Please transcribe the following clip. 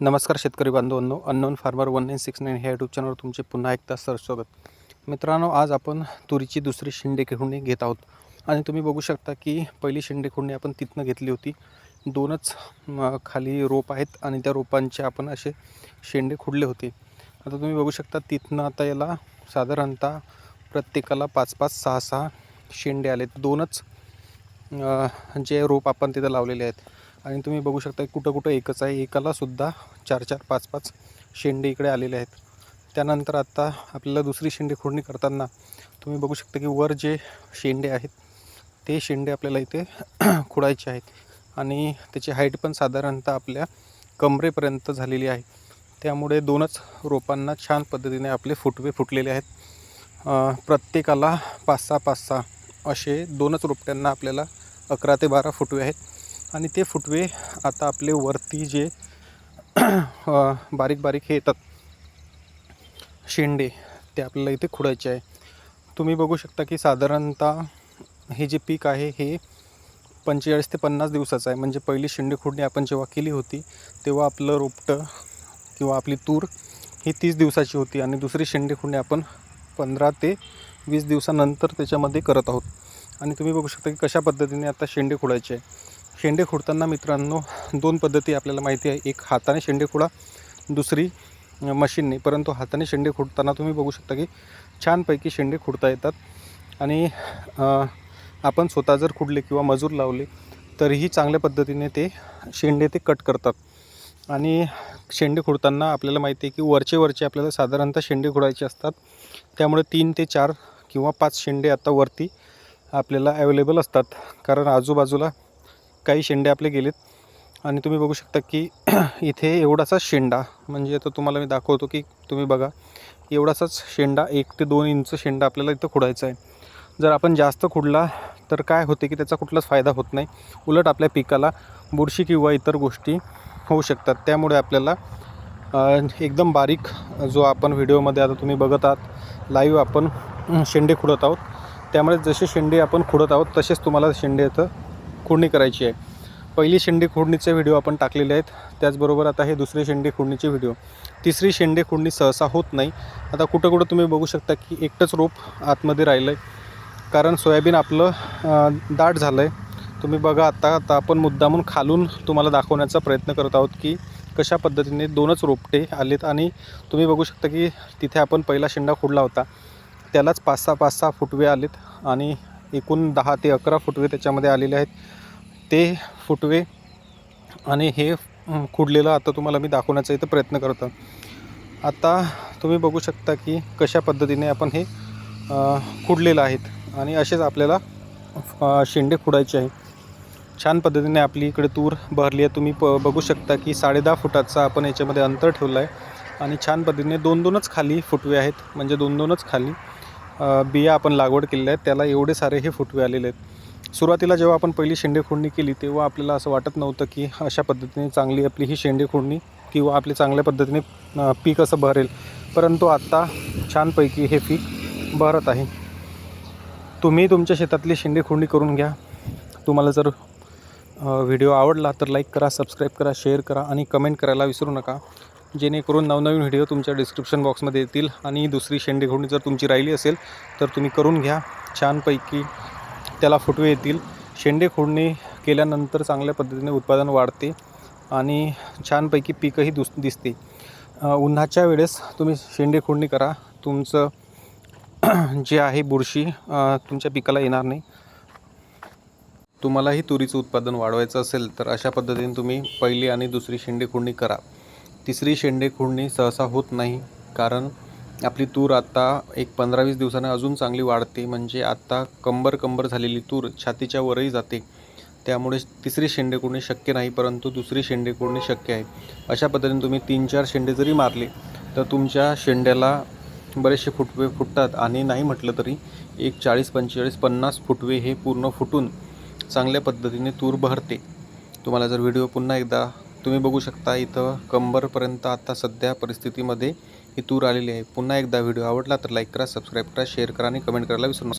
नमस्कार शेतकरी बांधवांनो unknown farmer one nine six nine ह्या यूट्यूब चॅनलवर तुमचे पुन्हा एकदा सर स्वागत. मित्रांनो आज आपण तुरीची दुसरी शेंडे खेळणी घेत आहोत. आणि तुम्ही बघू शकता की पहिली शेंडे खेळणी आपण तिथनं घेतली होती. दोनच खाली रोप आहेत आणि त्या रोपांचे आपण असे शेंडे खुडले होते. आता तुम्ही बघू शकता तिथनं आता याला साधारणतः प्रत्येकाला पाच पाच सहा सहा शेंडे आलेत. दोनच जे रोप आपण तिथं लावलेले आहेत. आणि तुम्ही बघू शकता कुठं कुठं एकच आहे. एकालासुद्धा चार चार पाच पाच शेंडे इकडे आलेले आहेत. त्यानंतर आता आपल्याला दुसरी शेंडे खोडणी करताना तुम्ही बघू शकता की वर जे शेंडे आहेत ते शेंडे आपल्याला इथे खुडायचे आहेत. आणि त्याची हाईट पण साधारणतः आपल्या कमरेपर्यंत झालेली आहे. त्यामुळे दोनच रोपांना छान पद्धतीने आपले फुटवे फुटलेले आहेत. प्रत्येकाला पाच सहा पाच सहा असे दोनच रोपट्यांना आपल्याला अकरा ते बारा फुटवे आहेत. आणि ते फुटवे आता आपले वरती जे बारीक बारीक हे येतात शेंडे ते आपल्याला इथे खुडायचे आहे. तुम्ही बघू शकता की साधारणतः हे जे पीक आहे हे पंचेचाळीस ते पन्नास दिवसाचं आहे. म्हणजे पहिली शेंडे खुडणी आपण जेव्हा केली होती तेव्हा आपलं रोपटं किंवा आपली तूर ही तीस दिवसाची होती आणि दुसरी शेंडे खुडणी आपण पंधरा ते वीस दिवसानंतर त्याच्यामध्ये करत आहोत. आणि तुम्ही बघू शकता की कशा पद्धतीने आता शेंडे खुडायचे आहे. शेंडे खुडताना मित्रांनो दोन पद्धती आपल्याला माहिती आहे. एक हाताने शेंडे खुडा दुसरी मशीनने. परंतु हाताने शेंडे खोडताना तुम्ही बघू शकता की छानपैकी शेंडे खोडता येतात. आणि आपण स्वतः जर खुडले किंवा मजूर लावले तरीही चांगल्या पद्धतीने ते शेंडे ते कट करतात. आणि शेंडे खुडताना आपल्याला माहिती आहे की वरचे वरचे आपल्याला साधारणतः शेंडे खुडायचे असतात. त्यामुळे तीन ते चार किंवा पाच शेंडे आता वरती आपल्याला अवेलेबल असतात. कारण आजूबाजूला काही शेंडे आपले गेलेत. आणि तुम्ही बघू शकता की इथे एवढासा शेंडा म्हणजे आता तुम्हाला मी दाखवतो की तुम्ही बघा एवढासाच शेंडा एक ते दोन इंच शेंडा आपल्याला इथं खुडायचा आहे. जर आपण जास्त खुडला तर काय होते की त्याचा कुठलाच फायदा होत नाही. उलट आपल्या पिकाला बुरशी किंवा इतर गोष्टी होऊ शकतात. त्यामुळे आपल्याला एकदम बारीक जो आपण व्हिडिओमध्ये आता तुम्ही बघत आहात लाईव्ह आपण शेंडे खुडत आहोत. त्यामुळे जसे शेंडे आपण खुडत आहोत तसेच तुम्हाला शेंडे इथं खुडणी करायची आहे. पहिली शेंडे खुडणीचे व्हिडिओ आपण टाकलेले आहेत. त्याचबरोबर आता हे दुसरे शेंडे खुडणीचे व्हिडिओ तिसरी शेंडे खुडणी सहसा होत नाही. आता कुठं कुठं तुम्ही बघू शकता की एकटंच रोप आतमध्ये राहिलं आहे कारण सोयाबीन आपलं दाट झालं आहे तुम्ही बघा आता आता आपण मुद्दामून खालून तुम्हाला दाखवण्याचा प्रयत्न करत आहोत की कशा पद्धतीने दोनच रोपटे आलेत. आणि तुम्ही बघू शकता की तिथे आपण पहिला शेंडा खुडला होता. त्यालाच पाच सहा पाच सहा फुटवे आलेत. आणि एकूण दहा ते अकरा फुटवे त्याच्यामध्ये आलेले आहेत. ते फुटवे आणि हे खुडलेलं आता तुम्हाला मी दाखवण्याचा इथं प्रयत्न करतो. आता तुम्ही बघू शकता की कशा पद्धतीने आपण हे खुडलेलं आहेत आणि असेच आपल्याला शेंडे खुडायचे आहे छान पद्धतीने आपली इकडे तूर भरली आहे. तुम्ही प बघू शकता की साडेदहा फुटाचा आपण याच्यामध्ये अंतर ठेवलं आहे. आणि छान पद्धतीने दोन दोनच खाली फुटवे आहेत. म्हणजे दोन दोनच खाली. बिया आपण लागवड केलेल्या आहेत त्याला एवढे सारे हे फुटवे आलेले आहेत. सुरुवातीला जेव्हा आपण पहिली शेंडे खोडणी केली तेव्हा आपल्याला असं वाटत नव्हतं की अशा पद्धतीने चांगली आपली ही शेंडे खोडणी किंवा आपली चांगल्या पद्धतीने पीक असं भरेल. परंतु आत्ता छानपैकी हे पीक भरत आहे. तुम्ही तुमच्या शेतातली शेंडे खोडणी करून घ्या. तुम्हाला जर व्हिडिओ आवडला तर लाईक करा सबस्क्राईब करा शेअर करा आणि कमेंट करायला विसरू नका. जेणेकरून नवनवीन व्हिडिओ तुमच्या डिस्क्रिप्शन बॉक्समध्ये येतील. आणि दुसरी शेंडेखोडणी जर तुमची राहिली असेल तर तुम्ही करून घ्या. छानपैकी त्याला फुटवे येतील. शेंडे खोडणी केल्यानंतर चांगल्या पद्धतीने उत्पादन वाढते आणि छानपैकी पीकही दुस दिसते. उन्हाच्या वेळेस तुम्ही शेंडे खोडणी करा. तुमचं जे आहे बुरशी तुमच्या पिकाला येणार नाही. तुम्हालाही तुरीचं उत्पादन वाढवायचं असेल तर अशा पद्धतीने तुम्ही पहिली आणि दुसरी शेंडे खोडणी करा. तिसरी शेंडे खुडणी सहसा होत नाही कारण आपली तूर आता एक पंधरा वीस दिवसानं अजून चांगली वाढते. म्हणजे आता कंबर कंबर झालेली तूर छातीच्या वरही जाते. त्यामुळे तिसरी शेंडे कोडणे शक्य नाही परंतु दुसरी शेंडे कोडणे शक्य आहे. अशा पद्धतीने तुम्ही तीन चार शेंडे जरी मारले तर तुमच्या शेंड्याला बरेचसे फुटवे फुटतात. आणि नाही म्हटलं तरी एक चाळीस पंचेचाळीस पन्नास फुटवे हे पूर्ण फुटून चांगल्या पद्धतीने तूर बहरते तुम्हाला जर व्हिडिओ पुन्हा एकदा तुम्ही बघू शकता इथं कंबरपर्यंत आता सध्या परिस्थितीमध्ये ही तूर आलेली आहे. पुन्हा एकदा व्हिडिओ आवडला तर लाईक करा सबस्क्राईब करा शेअर करा आणि कमेंट करायला विसरू नका.